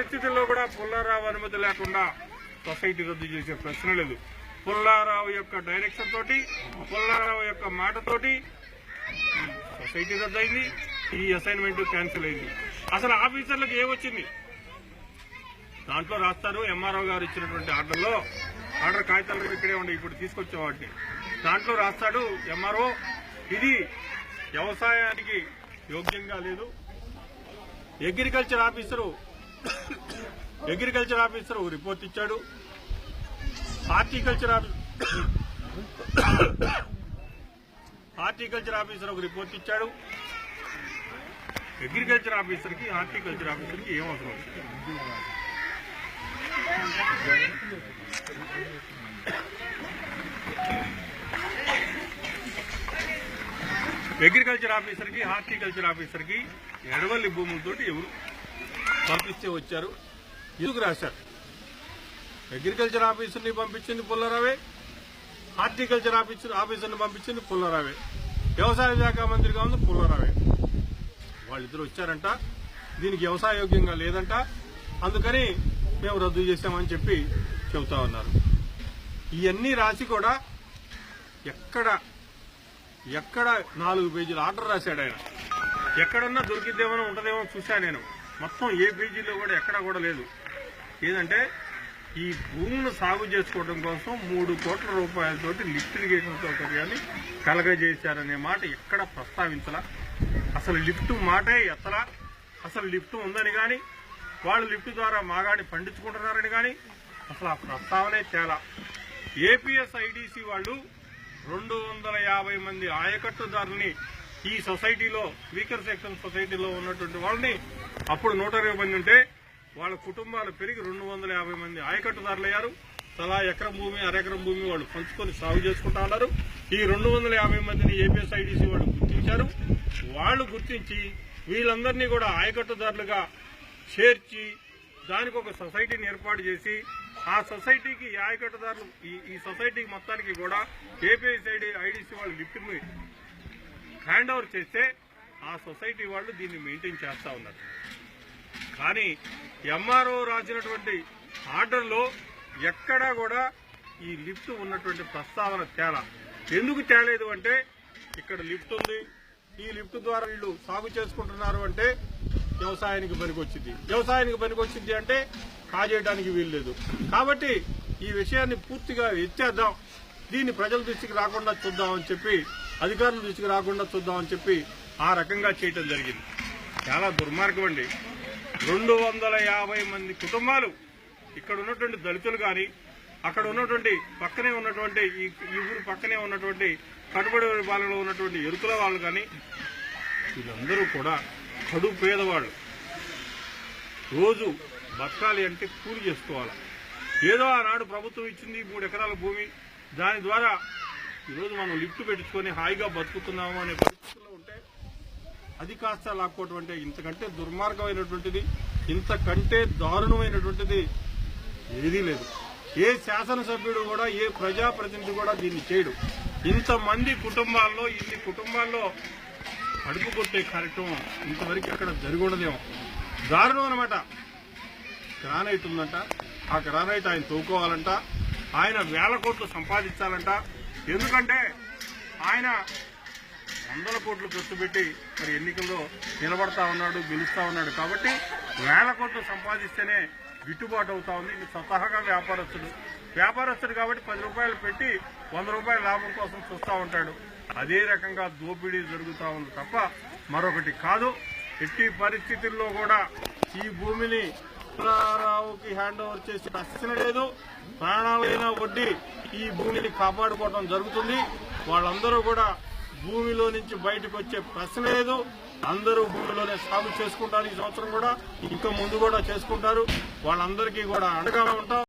పరిస్థితుల్లో కూడా పుల్లారావు అనుమతి లేకుండా సొసైటీ రద్దు చేసే ప్రశ్న లేదు. పుల్లారావు యొక్క డైరెక్షన్ తోటి పుల్లారావు యొక్క మాటతోటి సొసైటీ రద్దు అయింది ఈ అసైన్మెంట్ క్యాన్సిల్ అయింది. అసలు ఆఫీసర్లకు ఏమొచ్చింది దాంట్లో రాస్తారు ఎంఆర్ఓ గారు ఇచ్చినటువంటి ఆర్డర్లో ఆర్డర్ కాగితాలు ఇక్కడే ఉండే ఇప్పుడు తీసుకొచ్చే వాటిని. దాంట్లో రాస్తాడు ఎంఆర్ఓ ఇది వ్యవసాయానికి యోగ్యంగా లేదు. అగ్రికల్చర్ ఆఫీసరు అగ్రికల్చర్ ఆఫీసర్ ఒక రిపోర్ట్ ఇచ్చాడు. హార్టికల్చర్ హార్టికల్చర్ ఆఫీసర్ ఒక రిపోర్ట్ ఇచ్చాడు. అగ్రికల్చర్ ఆఫీసర్కి హార్టికల్చర్ ఆఫీసర్కి ఏం అవసరం? అగ్రికల్చర్ ఆఫీసర్కి హార్టికల్చర్ ఆఫీసర్కి ఎడవల్లి భూములతోటి ఎవరు పంపిస్తే వచ్చారు. ఎందుకు రాశారు? అగ్రికల్చర్ ఆఫీసర్ని పంపించింది పుల్లరావే. హార్టికల్చర్ ఆఫీసర్ ఆఫీసర్ని పంపించింది పుల్లరావే. వ్యవసాయ శాఖ మంత్రిగా ఉంది పుల్లరావే. వాళ్ళిద్దరు వచ్చారంట. దీనికి వ్యవసాయ యోగ్యంగా లేదంట. అందుకని మేము రద్దు చేశామని చెప్పి చెబుతా ఉన్నారు. ఇవన్నీ రాసి కూడా ఎక్కడ ఎక్కడ నాలుగు పేజీలు ఆర్డర్ రాశాడు ఆయన. ఎక్కడన్నా దొరికిద్దేమో ఉంటుందేమో చూశాను నేను. మొత్తం ఏ పేజీలో కూడా ఎక్కడ కూడా లేదు. ఏదంటే ఈ భూములను సాగు చేసుకోవడం కోసం మూడు కోట్ల రూపాయలతోటి లిఫ్ట్ ఇరిగేషన్ సౌకర్యాన్ని కలగజేశారనే మాట ఎక్కడ ప్రస్తావించలా. అసలు లిఫ్ట్ మాటే ఎత్తలా. అసలు లిఫ్ట్ ఉందని కానీ వాళ్ళు లిఫ్ట్ ద్వారా మాగాడి పండించుకుంటున్నారని కానీ అసలు ఆ ప్రస్తావనే తేలా. ఏపీఎస్ ఐడిసి వాళ్ళు రెండు వందల యాభై మంది ఆయకట్టుదారుని ఈ సొసైటీలో వీకర్ సెక్షన్ సొసైటీలో ఉన్నటువంటి వాళ్ళని అప్పుడు నూట ఇరవై మంది ఉంటే వాళ్ళ కుటుంబాలు పెరిగి రెండు వందల యాభై మంది ఆయకట్టుదారులు అయ్యారు తలా ఎకరం భూమి అరెకరం భూమి వాళ్ళు పంచుకొని సాగు చేసుకుంటా ఉన్నారు. ఈ రెండు వందల యాభై మందిని ఏపీఎస్ఐడిసి వాళ్ళు గుర్తించారు. వాళ్ళు గుర్తించి వీళ్ళందరినీ కూడా ఆయకట్టుదారులుగా చేర్చి దానికి ఒక సొసైటీని ఏర్పాటు చేసి ఆ సొసైటీకి ఆయకట్టుదారులు ఈ ఈ సొసైటీకి మొత్తానికి కూడా ఏపీఎస్ఐడి ఐడిసి వాళ్ళు లిఫ్ట్ హ్యాండ్ ఓవర్ చేస్తే ఆ సొసైటీ వాళ్ళు దీన్ని మెయింటైన్ చేస్తూ ఉన్నారు. కానీ ఎంఆర్ఓ రాసినటువంటి ఆర్డర్లో ఎక్కడా కూడా ఈ లిఫ్ట్ ఉన్నటువంటి ప్రస్తావన తేలా. ఎందుకు తేలేదు అంటే ఇక్కడ లిఫ్ట్ ఉంది. ఈ లిఫ్ట్ ద్వారా వీళ్ళు సాగు చేసుకుంటున్నారు అంటే వ్యవసాయానికి పనికొచ్చింది. వ్యవసాయానికి పనికొచ్చింది అంటే కాజేయడానికి వీల్లేదు కాబట్టి ఈ విషయాన్ని పూర్తిగా ఎత్తేద్దాం. దీన్ని ప్రజల దృష్టికి రాకుండా చూద్దామని చెప్పి అధికారులు దృష్టికి రాకుండా చూద్దామని చెప్పి ఆ రకంగా చేయటం జరిగింది. చాలా దుర్మార్గం అండి. రెండు వందల యాభై మంది కుటుంబాలు ఇక్కడ ఉన్నటువంటి దళితులు కానీ అక్కడ ఉన్నటువంటి పక్కనే ఉన్నటువంటి ఈ ఈ ఊరు పక్కనే ఉన్నటువంటి కట్టుబడి పాలనలో ఉన్నటువంటి ఎరుకుల వాళ్ళు కానీ వీళ్ళందరూ కూడా కడు పేదవాళ్ళు. రోజు బతకాలి అంటే కూలి చేసుకోవాలి. ఏదో ఆనాడు ప్రభుత్వం ఇచ్చింది మూడు ఎకరాల భూమి దాని ద్వారా ఈరోజు మనం లిఫ్ట్ పెట్టుకొని హాయిగా బతుకుతున్నాము అనే పరిస్థితుల్లో ఉంటే అది కాస్త లాక్కోవటం అంటే ఇంతకంటే దుర్మార్గమైనటువంటిది ఇంతకంటే దారుణమైనటువంటిది ఏదీ లేదు. ఏ శాసనసభ్యుడు కూడా ఏ ప్రజాప్రతినిధి కూడా దీన్ని చేయడు. ఇంతమంది కుటుంబాల్లో ఇన్ని కుటుంబాల్లో అడుపు కొట్టే కార్యక్రమం ఇంతవరకు ఎక్కడ జరగకూడదేమో దారుణం అనమాట గ్రానైట్ ఉందంట. ఆ గ్రానైట్ ఆయన తోకోవాలంట ఆయన వేల కోట్లు సంపాదించాలంట. ఎందుకంటే ఆయన వందల కోట్లు ఖర్చు పెట్టి మరి ఎన్నికల్లో నిలబడతా ఉన్నాడు గెలుస్తూ ఉన్నాడు. కాబట్టి వేల కోట్లు సంపాదిస్తేనే గిట్టుబాటు అవుతా ఉంది. ఇది స్వతహాగా వ్యాపారస్తుడు. వ్యాపారస్తుడు కాబట్టి పది రూపాయలు పెట్టి వంద రూపాయల లాభం కోసం చూస్తూ ఉంటాడు. అదే రకంగా దోపిడీ జరుగుతూ ఉంది తప్ప మరొకటి కాదు. ఎట్టి పరిస్థితుల్లో కూడా ఈ భూమిని రావుకి హ్యాండ్ ఓవర్ చేసి ప్రశ్న లేదు. ప్రాణాలైన వడ్డీ ఈ భూమిని కాపాడుకోవడం జరుగుతుంది. వాళ్ళందరూ కూడా భూమిలో నుంచి బయటకు వచ్చే ప్రశ్న లేదు. అందరూ భూమిలోనే సాగు చేసుకుంటారు ఈ సంవత్సరం కూడా. ఇంకా ముందు కూడా చేసుకుంటారు. వాళ్ళందరికీ కూడా అండగా ఉంటాం.